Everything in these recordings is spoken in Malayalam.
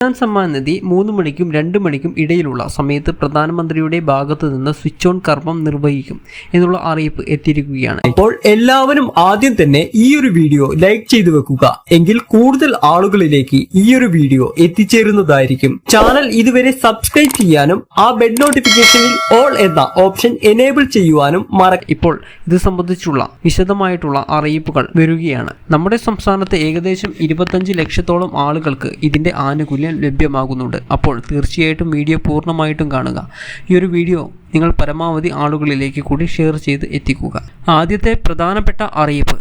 കിസാൻ സമ്മാൻ നിധി മൂന്ന് മണിക്കും രണ്ട് മണിക്കും ഇടയിലുള്ള സമയത്ത് പ്രധാനമന്ത്രിയുടെ ഭാഗത്തു നിന്ന് സ്വിച്ച് ഓൺ കർമ്മം നിർവഹിക്കും എന്നുള്ള അറിയിപ്പ് എത്തിയിരിക്കുകയാണ്. അപ്പോൾ എല്ലാവരും ആദ്യം തന്നെ ഈ ഒരു വീഡിയോ ലൈക്ക് ചെയ്തു വെക്കുക. എങ്കിൽ കൂടുതൽ ആളുകളിലേക്ക് ഈ ഒരു വീഡിയോ എത്തിച്ചേരുന്നതായിരിക്കും. ചാനൽ ഇതുവരെ സബ്സ്ക്രൈബ് ചെയ്യാനും ആ ബെഡ് നോട്ടിഫിക്കേഷനിൽ ഓൾ എന്ന ഓപ്ഷൻ എനേബിൾ ചെയ്യുവാനും മറക്ക ഇപ്പോൾ ഇത് സംബന്ധിച്ചുള്ള വിശദമായിട്ടുള്ള അറിയിപ്പുകൾ വരികയാണ്. നമ്മുടെ സംസ്ഥാനത്ത് ഏകദേശം ഇരുപത്തഞ്ച് ലക്ഷത്തോളം ആളുകൾക്ക് ഇതിന്റെ ആനുകൂല്യം ലഭ്യമാകുന്നുണ്ട്. അപ്പോൾ തീർച്ചയായിട്ടും വീഡിയോ പൂർണമായിട്ടും കാണുക. ഈ ഒരു വീഡിയോ നിങ്ങൾ പരമാവധി ആളുകളിലേക്ക് കൂടി ഷെയർ ചെയ്ത് എത്തിക്കുക. ആദ്യത്തെ പ്രധാനപ്പെട്ട അറിയിപ്പ്.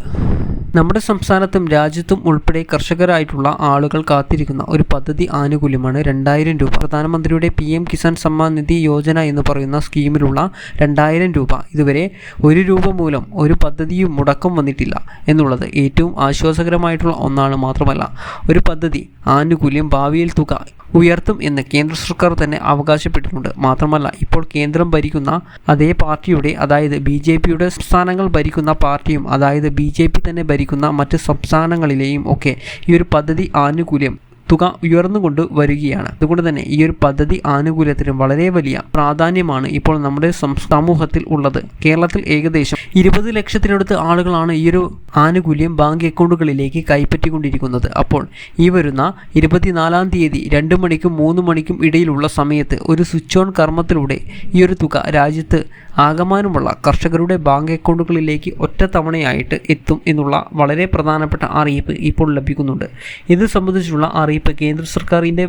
നമ്മുടെ സംസ്ഥാനത്തും രാജ്യത്തും ഉൾപ്പെടെ കർഷകരായിട്ടുള്ള ആളുകൾ കാത്തിരിക്കുന്ന ഒരു പദ്ധതി ആനുകൂല്യമാണ് രണ്ടായിരം രൂപ. പ്രധാനമന്ത്രിയുടെ പി എം കിസാൻ സമ്മാൻ നിധി യോജന എന്ന് പറയുന്ന സ്കീമിലുള്ള രണ്ടായിരം രൂപ. ഇതുവരെ ഒരു രൂപ മൂലം ഒരു പദ്ധതിയും മുടക്കം വന്നിട്ടില്ല എന്നുള്ളത് ഏറ്റവും ആശ്വാസകരമായിട്ടുള്ള ഒന്നാണ് മാത്രമല്ല. ഒരു പദ്ധതി ആനുകൂല്യം ഭാവിയിൽ തുക ഉയർത്തും എന്ന് കേന്ദ്ര സർക്കാർ തന്നെ അവകാശപ്പെട്ടിട്ടുണ്ട്. മാത്രമല്ല ഇപ്പോൾ കേന്ദ്രം ഭരിക്കുന്ന അതേ പാർട്ടിയുടെ അതായത് ബി ജെ പിയുടെ സംസ്ഥാനങ്ങൾ ഭരിക്കുന്ന പാർട്ടിയും അതായത് ബി ജെ പി തന്നെ ഭരിക്കുന്ന മറ്റ് സംസ്ഥാനങ്ങളിലെയും ഒക്കെ ഈ ഒരു പദ്ധതി ആനുകൂല്യം തുക ഉയർന്നുകൊണ്ട് വരികയാണ്. അതുകൊണ്ട് തന്നെ ഈ ഒരു പദ്ധതി ആനുകൂല്യത്തിന് വളരെ വലിയ പ്രാധാന്യമാണ് ഇപ്പോൾ നമ്മുടെ സമൂഹത്തിൽ ഉള്ളത്. കേരളത്തിൽ ഏകദേശം ഇരുപത് ലക്ഷത്തിനടുത്ത് ആളുകളാണ് ഈ ഒരു ആനുകൂല്യം ബാങ്ക് അക്കൗണ്ടുകളിലേക്ക് കൈപ്പറ്റിക്കൊണ്ടിരിക്കുന്നത്. അപ്പോൾ ഈ വരുന്ന ഇരുപത്തിനാലാം തീയതി രണ്ട് മണിക്കും മൂന്ന് മണിക്കും ഇടയിലുള്ള സമയത്ത് ഒരു സ്വിച്ച് ഓൺ കർമ്മത്തിലൂടെ ഈ ഒരു തുക രാജ്യത്ത് ആകമാനമുള്ള കർഷകരുടെ ബാങ്ക് അക്കൗണ്ടുകളിലേക്ക് ഒറ്റത്തവണയായിട്ട് എത്തും എന്നുള്ള വളരെ പ്രധാനപ്പെട്ട അറിയിപ്പ് ഇപ്പോൾ ലഭിക്കുന്നുണ്ട്. ഇത് സംബന്ധിച്ചുള്ള അറിയിപ്പ് കേന്ദ്ര സർക്കാരിന്റെ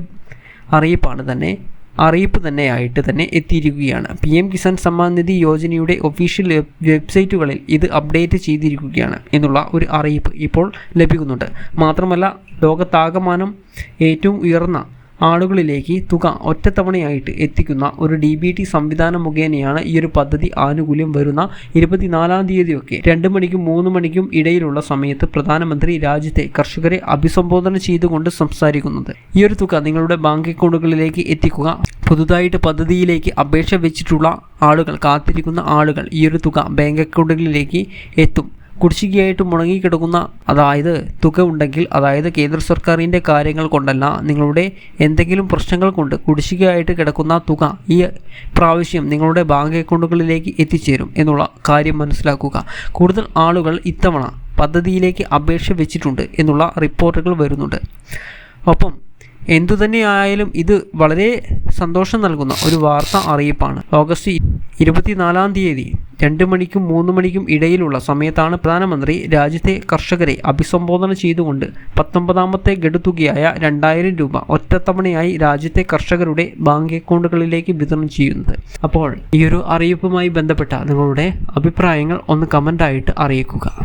അറിയിപ്പാണ് തന്നെ അറിയിപ്പ് തന്നെ ആയിട്ട് തന്നെ എത്തിയിരിക്കുകയാണ്. പി എം കിസാൻ സമ്മാൻ നിധി യോജനയുടെ ഒഫീഷ്യൽ വെബ്സൈറ്റുകളിൽ ഇത് അപ്ഡേറ്റ് ചെയ്തിരിക്കുകയാണ് എന്നുള്ള ഒരു അറിയിപ്പ് ഇപ്പോൾ ലഭിക്കുന്നുണ്ട്. മാത്രമല്ല ലോകത്താകമാനം ഏറ്റവും ഉയർന്ന ആളുകളിലേക്ക് തുക ഒറ്റത്തവണയായിട്ട് എത്തിക്കുന്ന ഒരു ഡി ബി ടി സംവിധാനം മുഖേനയാണ് ഈ ഒരു പദ്ധതി ആനുകൂല്യം വരുന്ന ഇരുപത്തിനാലാം തീയതിയൊക്കെ. രണ്ട് മണിക്കും മൂന്ന് മണിക്കും ഇടയിലുള്ള സമയത്ത് പ്രധാനമന്ത്രി രാജ്യത്തെ കർഷകരെ അഭിസംബോധന ചെയ്തുകൊണ്ട് സംസാരിക്കുന്നത്. ഈ ഒരു തുക നിങ്ങളുടെ ബാങ്ക് അക്കൗണ്ടുകളിലേക്ക് എത്തിക്കുക. പുതുതായിട്ട് പദ്ധതിയിലേക്ക് അപേക്ഷ വെച്ചിട്ടുള്ള ആളുകൾ കാത്തിരിക്കുന്ന ആളുകൾ ഈ ഒരു തുക ബാങ്ക് അക്കൗണ്ടുകളിലേക്ക് എത്തും. കുടിശ്ശികയായിട്ട് മുടങ്ങിക്കിടക്കുന്ന അതായത് തുക ഉണ്ടെങ്കിൽ അതായത് കേന്ദ്ര സർക്കാരിന്റെ കാര്യങ്ങൾ കൊണ്ടല്ല നിങ്ങളുടെ എന്തെങ്കിലും പ്രശ്നങ്ങൾ കൊണ്ട് കുടിശ്ശികയായിട്ട് കിടക്കുന്ന തുക ഈ പ്രാവശ്യം നിങ്ങളുടെ ബാങ്ക് അക്കൗണ്ടുകളിലേക്ക് എത്തിച്ചേരും എന്നുള്ള കാര്യം മനസ്സിലാക്കുക. കൂടുതൽ ആളുകൾ ഇത്തവണ പദ്ധതിയിലേക്ക് അപേക്ഷ വെച്ചിട്ടുണ്ട് എന്നുള്ള റിപ്പോർട്ടുകൾ വരുന്നുണ്ട്. ഒപ്പം എന്തുതന്നെയായാലും ഇത് വളരെ സന്തോഷം നൽകുന്ന ഒരു വാർത്ത അറിയിപ്പാണ്. ഓഗസ്റ്റ് ഇരുപത്തിനാലാം തീയതി രണ്ട് മണിക്കും മൂന്ന് മണിക്കും ഇടയിലുള്ള സമയത്താണ് പ്രധാനമന്ത്രി രാജ്യത്തെ കർഷകരെ അഭിസംബോധന ചെയ്തുകൊണ്ട് പത്തൊമ്പതാമത്തെ ഗഡുതുകയായ രണ്ടായിരം രൂപ ഒറ്റത്തവണയായി രാജ്യത്തെ കർഷകരുടെ ബാങ്ക് അക്കൗണ്ടുകളിലേക്ക് വിതരണം ചെയ്യുന്നത്. അപ്പോൾ ഈ ഒരു അറിയിപ്പുമായി ബന്ധപ്പെട്ട നിങ്ങളുടെ അഭിപ്രായങ്ങൾ ഒന്ന് കമന്റായിട്ട് അറിയിക്കുക.